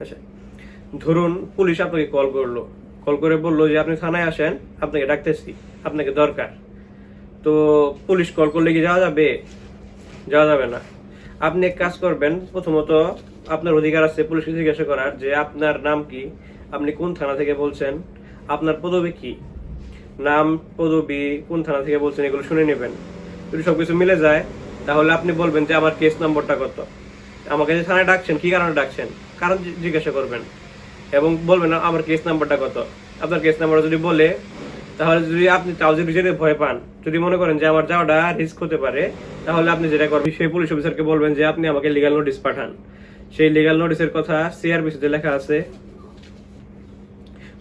আচ্ছা। ধরুন পুলিশ আপনাকে কল করল। কল করে বলল যে, আপনি থানায় আসেন, আপনাকে ডাকতেছি, আপনাকে দরকার। তো পুলিশ কল করলে কি যাওয়া যাবে? যাওয়া যাবে না। আপনি এক কাজ করবেন, প্রথমত আপনার অধিকার আছে পুলিশকে জিজ্ঞাসা করার যে, আপনার নাম কি? আপনি কোন থানা থেকে বলছেন? আপনার পদবি কি? নাম, পদবি, কোন থানা থেকে বলছেন, এগুলো শুনে নেবেন। যদি সবকিছু মিলে যায়, তাহলে আপনি বলবেন যে, আমার কেস নম্বরটা কত? আমাকে যে থানায় ডাকছেন, কি কারণে ডাকছেন? কারণ জিজ্ঞাসা করবেন। এবং বলবেন, আমার কেস নাম্বারটা কত? আপনার কেস নাম্বার যদি বলে, তাহলে যদি আপনি তাও যদি যেতে ভয় পান, যদি মনে করেন যে আমার যাওয়াটা রিস্ক হতে পারে, তাহলে আপনি যেটা করবেন, সেই পুলিশ অফিসারকে বলবেন যে, আপনি আমাকে লিগাল নোটিশ পাঠান। সেই লিগাল নোটিশের কথা সিআরবিসিতে লেখা আছে।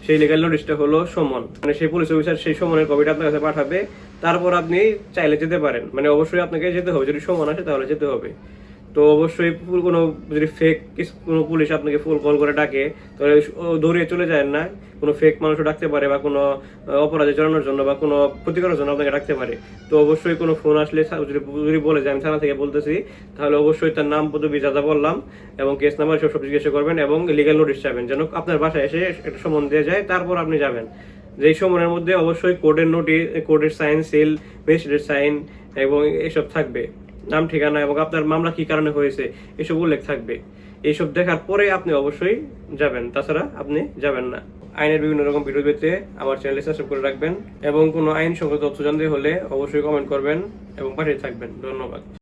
সেই লিগাল নোটিশটা হলো সমন। মানে সেই পুলিশ অফিসার সেই সমনের কপিটা আপনার কাছে পাঠাবে। তারপর আপনি চাইলে যেতে পারেন। মানে অবশ্যই আপনাকে যেতে হবে। যদি সমন আসে, তাহলে যেতে হবে। তো অবশ্যই কোনো যদি ফেক কোনো পুলিশ আপনাকে ফুল কল করে ডাকে, তাহলে দৌড়িয়ে চলে যায় না। কোনো ফেক মানুষও ডাকতে পারে বা কোনো অপরাধে জড়ানোর জন্য বা কোনো ক্ষতি করার জন্য আপনাকে ডাকতে পারে। তো অবশ্যই কোনো ফোন আসলে যদি যদি বলে যে আমি থানা থেকে বলতেছি, তাহলে অবশ্যই তার নাম, পদবি, যা যা বললাম এবং কেস নাম্বার সব সব জিজ্ঞাসা করবেন এবং লিগাল নোটিশ চাবেন যেন আপনার বাসায় এসে একটা সমন দিয়ে যায়, তারপর আপনি যাবেন। যেই সময়ের মধ্যে অবশ্যই কোডের নোটিশ কোডের সাইন সিল ম্যাজিস্ট্রেটের সাইন এবং এসব থাকবে। নাম, ঠিকানা এবং আপনার মামলা কি কারণে হয়েছে, এসব উল্লেখ থাকবে। এইসব দেখার পরে আপনি অবশ্যই যাবেন। তাছাড়া আপনি যাবেন না। আইনের বিভিন্ন রকম ভিডিও পেতে আমার চ্যানেলে সাবস্ক্রাইব করে রাখবেন এবং কোনো আইন সংক্রান্ত তথ্য জানতে হলে অবশ্যই কমেন্ট করবেন এবং পাঠিয়ে থাকবেন। ধন্যবাদ।